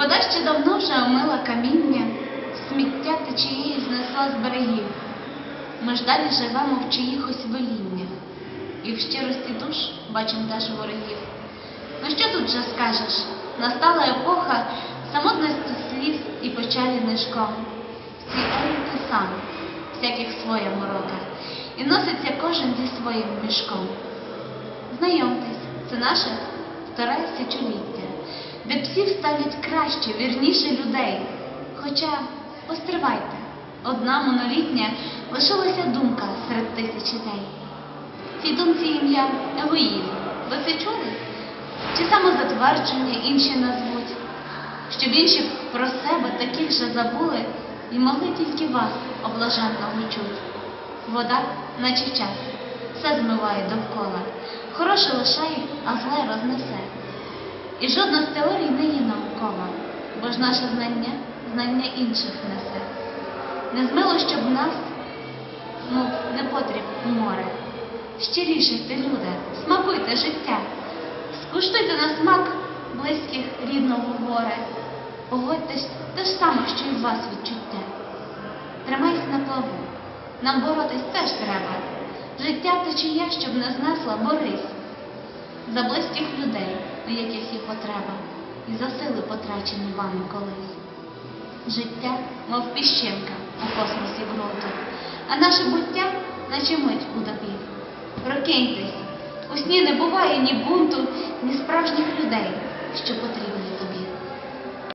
Вода ще давно вже омила каміння, сміття течії знесла з берегів. Ми ж далі живемо в чиїхось веління, і в щирості душ бачимо теж ворогів. Ну що тут вже скажеш? Настала епоха самотності сліз і печалі нишком. В цій ері ти сам, всяких своя морока, і носиться кожен зі своїм мішком. Знайомтесь, це наше вторе тисячоліття, де псів ставлять краще, вірніше людей. Хоча, постривайте, одна монолітня лишилася думка серед тисяч ідей. Цій думці ім'я егоїзм. Ви це чули? Чи самозатвердження інші назвуть? Щоб інші про себе таких же забули і могли тільки вас облаженного чуть. Вода, наче час, все змиває довкола, хороше лишає, а зле рознесе. І жодна з теорій не є наукова, бо ж наше знання знання інших несе. Не змило, щоб нас, ну, не потріб у море. Щиріше люди, смакуйте життя, скуштуйте на смак близьких рідного горе. Погодьтесь те ж саме, що і в вас відчуття. Тримайся на плаву, нам боротись теж треба. Життя течія, щоб не знесла, борись за близьких людей, у яких є потреба, і за сили потрачені вами колись. Життя, мов піщинка у космосі ґрунту, а наше буття, наче мить у добі. Прокиньтесь, у сні не буває ні бунту, ні справжніх людей, що потрібні